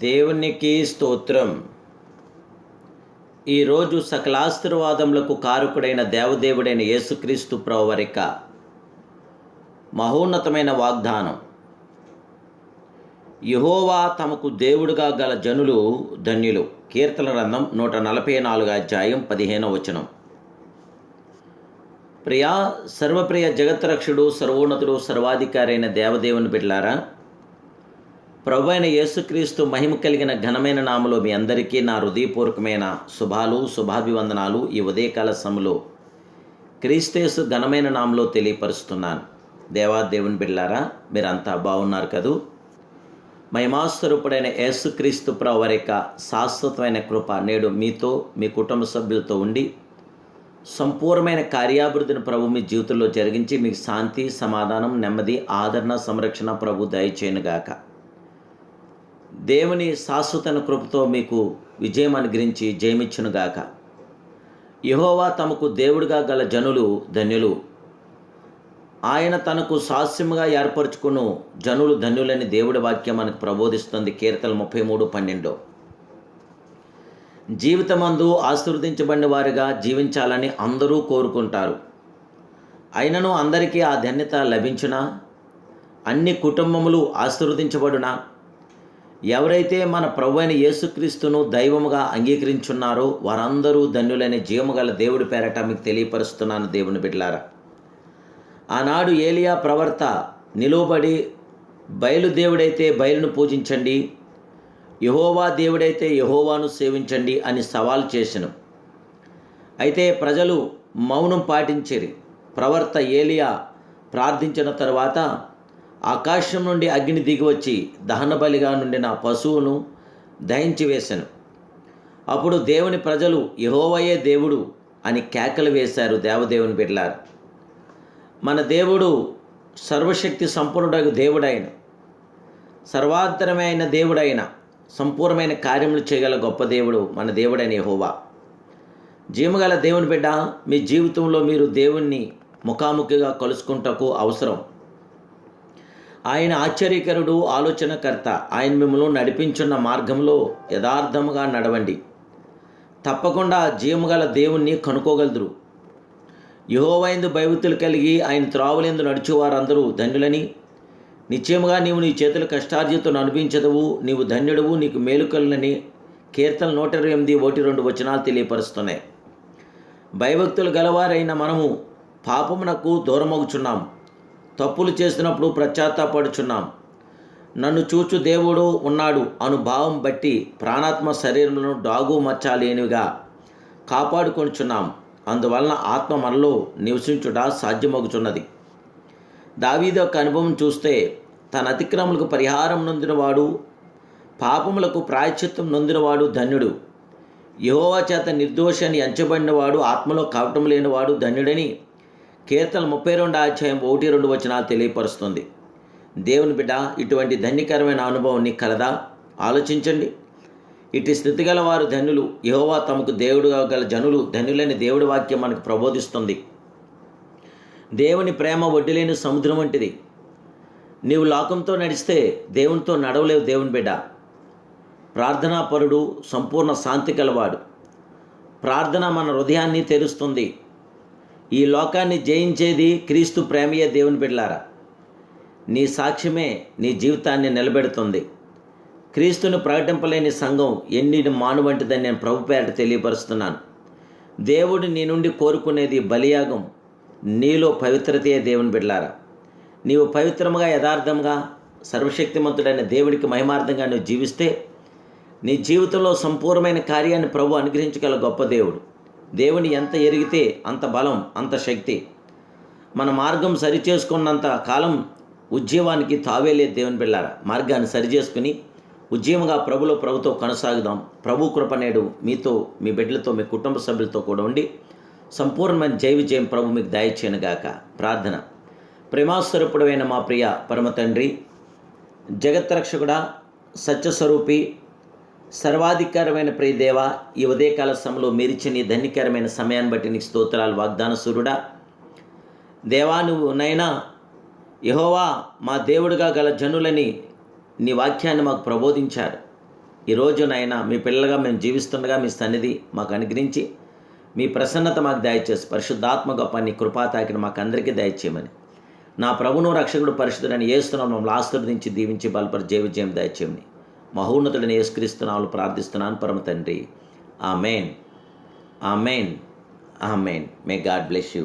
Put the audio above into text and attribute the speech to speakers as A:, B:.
A: దేవునికి స్తోత్రం. ఈరోజు సకలాశీర్వాదములకు కారకుడైన దేవదేవుడైన యేసుక్రీస్తు ప్రవరిక మహోన్నతమైన వాగ్దానం. యహోవా తమకు దేవుడుగా గల జనులు ధన్యులు. కీర్తన గ్రంథం నూట నలభై నాలుగు అధ్యాయం పదిహేనవ వచనం. ప్రియా సర్వప్రియ జగత్రక్షుడు సర్వోన్నతుడు సర్వాధికారైన దేవదేవుని బిడ్లారా ప్రభు అయిన యేసుక్రీస్తు మహిమ కలిగిన ఘనమైన నామలో మీ అందరికీ నా హృదయపూర్వకమైన శుభాలు శుభాభివందనాలు ఈ ఉదయకాల సమలో క్రీస్తేసు ఘనమైన నామలో తెలియపరుస్తున్నాను. దేవా దేవుని బిడ్లారా మీరంతా బాగున్నారు కదూ? మహిమాస్వరూపుడైన యేసుక్రీస్తు ప్రభు వారి యొక్క శాశ్వతమైన కృప నేడు మీతో మీ కుటుంబ సభ్యులతో ఉండి సంపూర్ణమైన కార్యాభివృద్ధిని ప్రభు మీ జీవితంలో జరిగించి మీకు శాంతి సమాధానం నెమ్మది ఆదరణ సంరక్షణ ప్రభు దయచేయనుగాక. దేవుని శాశ్వతన కృపతో మీకు విజయం అనుగ్రహించి జయమిచ్చునుగాక. యహోవా తమకు దేవుడిగా గల జనులు ధన్యులు. ఆయన తనకు సాస్యముగా ఏర్పరచుకును జనులు ధన్యులని దేవుడి వాక్యం మనకు ప్రబోధిస్తుంది. కీర్తన ముప్పై మూడు పన్నెండు. జీవితమందు ఆశీర్వదించబడిన వారిగా జీవించాలని అందరూ కోరుకుంటారు. అయినను అందరికీ ఆ ధన్యత లభించునా? అన్ని కుటుంబములు ఆశీర్వదించబడునా? ఎవరైతే మన ప్రభు అయిన యేసుక్రీస్తును దైవముగా అంగీకరించున్నారో వారందరూ ధన్యులైన జీవముగల దేవుడి పేరట మీకు తెలియపరుస్తున్నాను దేవుని బిడ్డలారా. ఆనాడు ఏలియా ప్రవర్త నిలువబడి బయలుదేవుడైతే బయలును పూజించండి యహోవా దేవుడైతే యహోవాను సేవించండి అని సవాల్ చేశాను అయితే ప్రజలు మౌనం పాటించేరి. ప్రవర్త ఏలియా ప్రార్థించిన తర్వాత ఆకాశం నుండి అగ్ని దిగివచ్చి దహనబలిగా నుండిన పశువును దహించి వేశాను అప్పుడు దేవుని ప్రజలు యహోవయే దేవుడు అని కేకలు వేశారు దేవదేవుని బిడ్లారు మన దేవుడు సర్వశక్తి సంపూర్ణుడగు దేవుడైన సర్వాంతరమైన దేవుడైన సంపూర్ణమైన కార్యములు చేయగల గొప్ప దేవుడు మన దేవుడైన యహోవా. జీవగల దేవుని బిడ్డ మీ జీవితంలో మీరు దేవుణ్ణి ముఖాముఖిగా కలుసుకుంటకు అవసరం. ఆయన ఆశ్చర్యకరుడు ఆలోచనకర్త. ఆయన మిమ్మల్ని నడిపించున్న మార్గంలో యథార్థముగా నడవండి. తప్పకుండా జీవగల దేవుణ్ణి కనుక్కోగలదురు. యహోవైందు భయభక్తులు కలిగి ఆయన త్రావులేందు నడుచువారందరూ ధన్యులని. నిశ్చయముగా నీవు నీ చేతుల కష్టార్జితం అనిపించదవు నీవు ధన్యుడవు నీకు మేలుకలని కీర్తన నూట ఇరవై ఎనిమిది ఒకటి రెండు వచనాలు తెలియపరుస్తున్నాయి. భయభక్తులు గలవారైన మనము పాపమునకు దూరమగుచున్నాము. తప్పులు చేసినప్పుడు పశ్చాత్తాపడుచున్నాం నన్ను చూచు దేవుడు ఉన్నాడు అను భావం బట్టి ప్రాణాత్మ శరీరంలో డాగు మచ్చ లేనివిగా కాపాడుకొనుచున్నాం. అందువలన ఆత్మ మనలో నివసించుట సాధ్యమగుచున్నది. దావీదు యొక్క అనుభవం చూస్తే తన అతిక్రమలకు పరిహారం నొందినవాడు పాపములకు ప్రాయశ్చిత్తం నొందినవాడు ధన్యుడు. యహోవా చేత నిర్దోషాన్ని ఎంచబడినవాడు ఆత్మలో కావటం లేనివాడు ధన్యుడని కీర్తన ముప్పై రెండు అధ్యాయం ఒకటి రెండు వచనాలు తెలియపరుస్తుంది. దేవుని బిడ్డ ఇటువంటి ధన్యకరమైన అనుభవం నీ కలదా? ఆలోచించండి. ఇటు స్థితి గల వారు ధనులు యహోవా తమకు దేవుడుగా గల జనులు ధన్యులని దేవుడి వాక్యం మనకు ప్రబోధిస్తుంది. దేవుని ప్రేమ వడ్డీలేని సముద్రం వంటిది. నీవు లోకంతో నడిస్తే దేవునితో నడవలేవు దేవుని బిడ్డ. ప్రార్థనాపరుడు సంపూర్ణ శాంతి కలవాడు ప్రార్థన మన హృదయాన్ని తెరుస్తుంది. ఈ లోకాన్ని జయించేది క్రీస్తు ప్రేమయే దేవుని బిడ్లారా నీ సాక్ష్యమే నీ జీవితాన్ని నిలబెడుతుంది. క్రీస్తును ప్రకటింపలేని సంఘం ఎన్ని మానువంటిదని నేను ప్రభు పేరట తెలియపరుస్తున్నాను. దేవుడు నీ నుండి కోరుకునేది బలియాగం నీలో పవిత్రతయే దేవుని బిడ్లారా నీవు పవిత్రముగా యథార్థంగా సర్వశక్తిమంతుడైన దేవుడికి మహిమార్థంగా నువ్వు జీవిస్తే నీ జీవితంలో సంపూర్ణమైన కార్యాన్ని ప్రభు అనుగ్రహించగల గొప్ప దేవుడు. దేవుని ఎంత ఎరిగితే అంత బలం అంత శక్తి. మన మార్గం సరిచేసుకున్నంత కాలం ఉద్యమానికి తావేలే దేవుని బిళ్ళారా మార్గాన్ని సరిచేసుకుని ఉద్యమంగా ప్రభులో ప్రభుతో కొనసాగుదాం. ప్రభు కృప నేడు మీతో మీ బిడ్డలతో మీ కుటుంబ సభ్యులతో కూడా ఉండి సంపూర్ణమైన జై విజయం ప్రభు మీకు దయచేయనుగాక. ప్రార్థన. ప్రేమాస్వరూపుడమైన మా ప్రియ పరమ తండ్రి జగత్రక్షకుడ సత్యస్వరూపి సర్వాధికారమైన ప్రియదేవ ఈ ఉదయకాల సమయంలో మీరిచ్చిన నీ ధన్యకరమైన సమయాన్ని బట్టి నీకు స్తోత్రాలు వాగ్దాన సూర్యుడా. దేవా నువ్వు నైనా యహోవా మా దేవుడుగా గల జనులని నీ వాక్యాన్ని మాకు ప్రబోధించారు. ఈరోజు నాయన మీ పిల్లలుగా మేము జీవిస్తుండగా మీ సన్నిధి మాకు అనుగ్రహించి మీ ప్రసన్నత మాకు దయచేసి పరిశుద్ధాత్మ గొప్ప నీ కృపా తాకిన మాకు అందరికీ దయచేయమని. నా ప్రభును రక్షకుడు పరిశుద్ధుడని ఏస్తున్నాం మమ్మల్ని ఆశీర్వదించి దీవించి బలపరి జీవిజయం దయచేయమని. మహోన్నతుడిని యేసుక్రీస్తునాలు ప్రార్థిస్తున్నాను పరమ తండ్రి. ఆ మెయిన్ ఆ మెయిన్ ఆ main may God bless you.